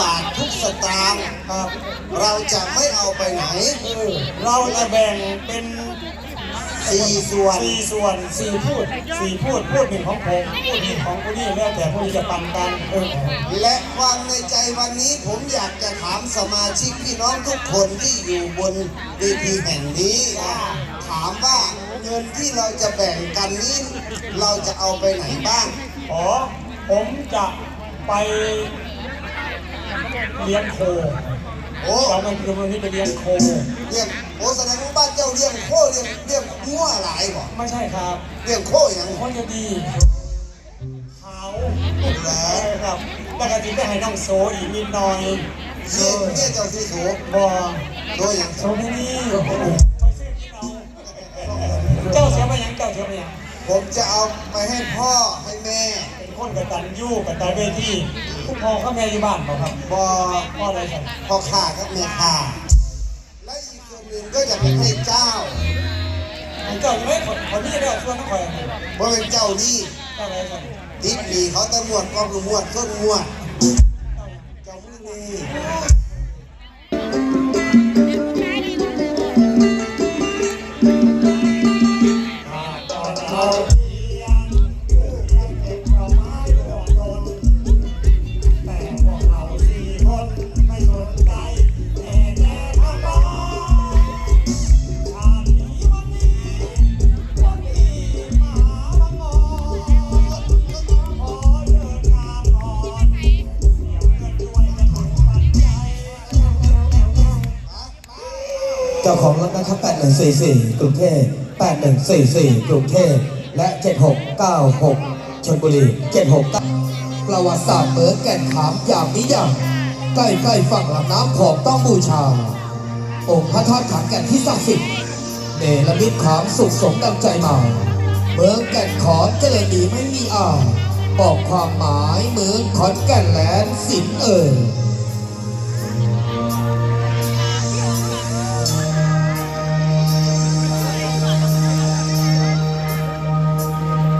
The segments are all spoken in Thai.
บาททุกสตางค์ครับ เราจะไม่เอาไปไหนเออเราจะแบ่งเป็นสี่ส่วนสี่ส่วนสี่พูดสี่พูดพูดหนึ่งของผมพูดหนึ่งของคนนี้แล้วแต่พวกนี้จะปันกันเออและความในใจวันนี้ผมอยากจะถามสมาชิกพี่น้องทุกคนที่อยู่บนเวทีแห่งนี้นะถามว่าเงินที่เราจะแบ่งกันนี้ เราจะเอาไปไหนบ้างอ๋อผมจะไป เลี้ยงโคโอ้เรามันคือวันนี้ไปเลี้ยงโคเลี้ยงโอ้แสดงว่าบ้านเจ้าเลี้ยงโคเลี้ยงเลี้ยงงัวหลายบ่ไม่ใช่ครับเลี้ยงโคอย่างคนจะดีเขาแหล้ใช่ครับแล้วก็จะได้ให้น้องโซอีกนิดหน่อยเลี้ยงเลี้ยงเจ้าที่สูงบอโดยอย่างโซไม่นี่ไปซื้อที่เราเจ้าเสียไปยังเจ้าเสียไปยังผมจะเอาไปให้พ่อให้แม่เป็น คนกระตันยูกระตายเวทีผู้พ่อเข้าแม่อยู่บ้านเปล่าครับบอพ่ออะไรครับพ่อข้ากับแม่ข้าและอีกส่วนหนึ่งก็จะไปให้เจ้าเจ้าอยู่ไหมคนคนนี้เนี่ยชวนน้องคอยเพราะเป็นเจ้านี่เจ้าอะไรครับติดหนีเขาตำรวจก็คือมวดต้นมวดเจ้ามือนี่ จ้าของรถนะครับ 8144 กรุงเทพ8144 กรุงเทพและ 7696 ชลบุรี 769 ประวัติศาสตร์เหมืองแก่นขามอย่างนิยามใกล้ๆฝั่งลำน้ำของต้องบูชา องค์พระธาตุขามแก่นที่ศักดิ์สิทธิ์เนรมิตขามสุขสมดังใจมาเมืองแก่นขอนเจริญดีไม่มีอ่าบอกความหมายเหมืองขอนแก่นแหลนสินเอ่ย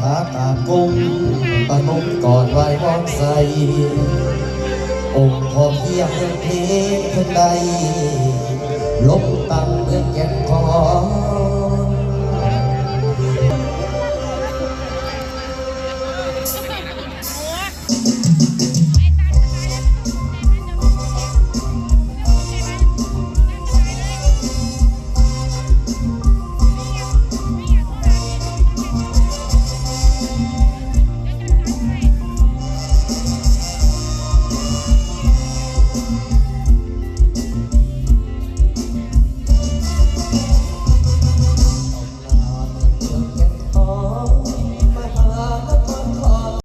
องนักขาตาบกุมปนมก่อนไหว้วอนใสองค์พอเพียงเมืองเพชรใดลบตังเมืองแก่นคอ